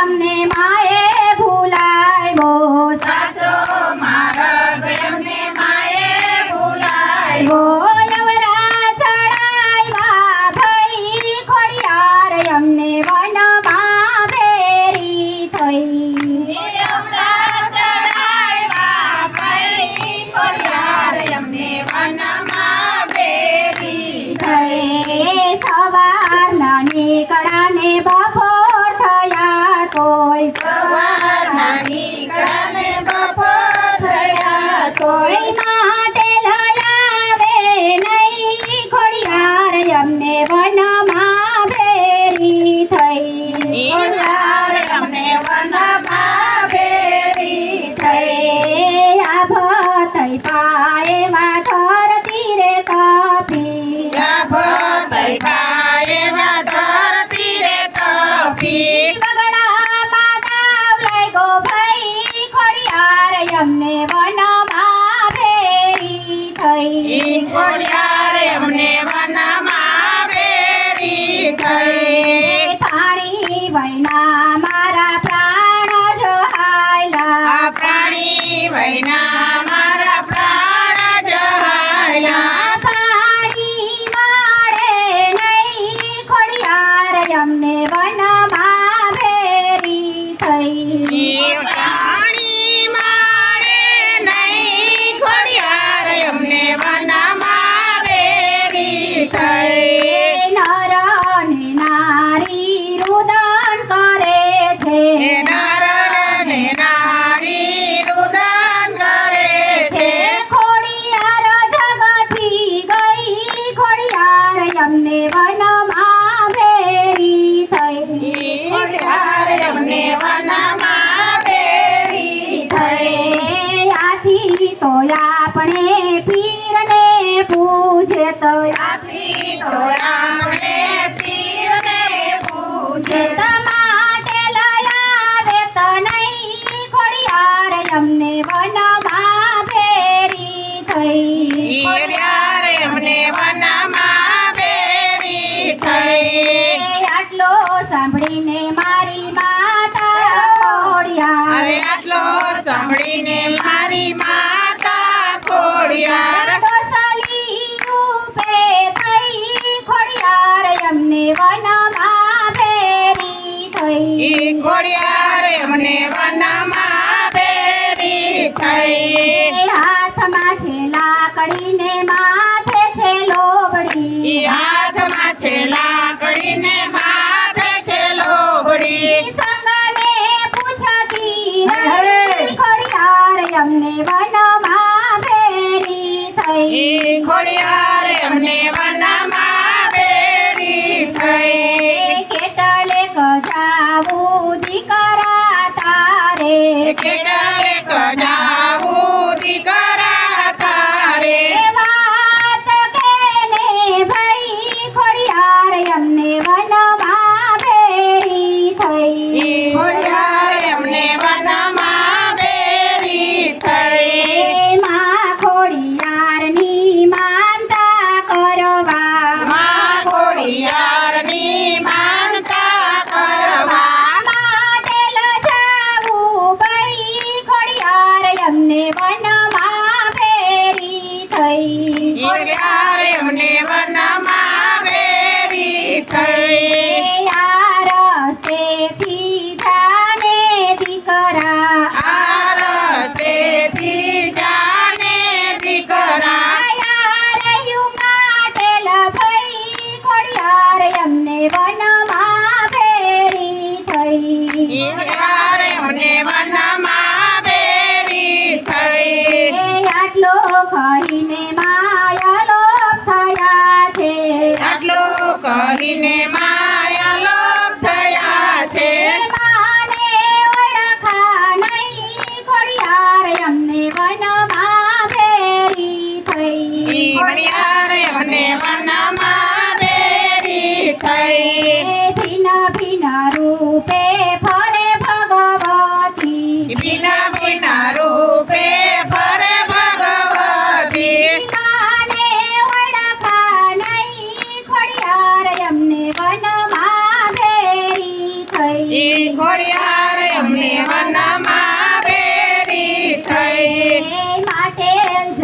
તમને માએ ભૂલાવ્યો સાચો માર્ગ અમને માએ ભૂલાવ્યો યવરા ચડાવ્યા ભઈ ખોડિયાર અમને વનમાં ભેરી થઈ. યવરા ચડાવ્યા ભઈ ખોડિયાર બાપો bye આપણે પીરને પૂજે તો આથી તો આપણે પીરને પૂજે. વનમાં ભેરી થઈ. વનમાં આટલો સાંભળીને મારી માતા ખોડિયાર. મારી que Hey!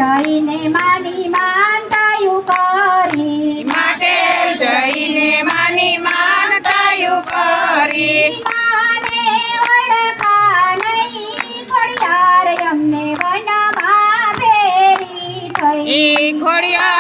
જઈને માની માનતાયું કરી. માટે જઈને માની માનતાયું કરી. માને ઓળખા નહીં ખોડિયાર અમને વનમાં ફેરી થઈ. ખોડિયાર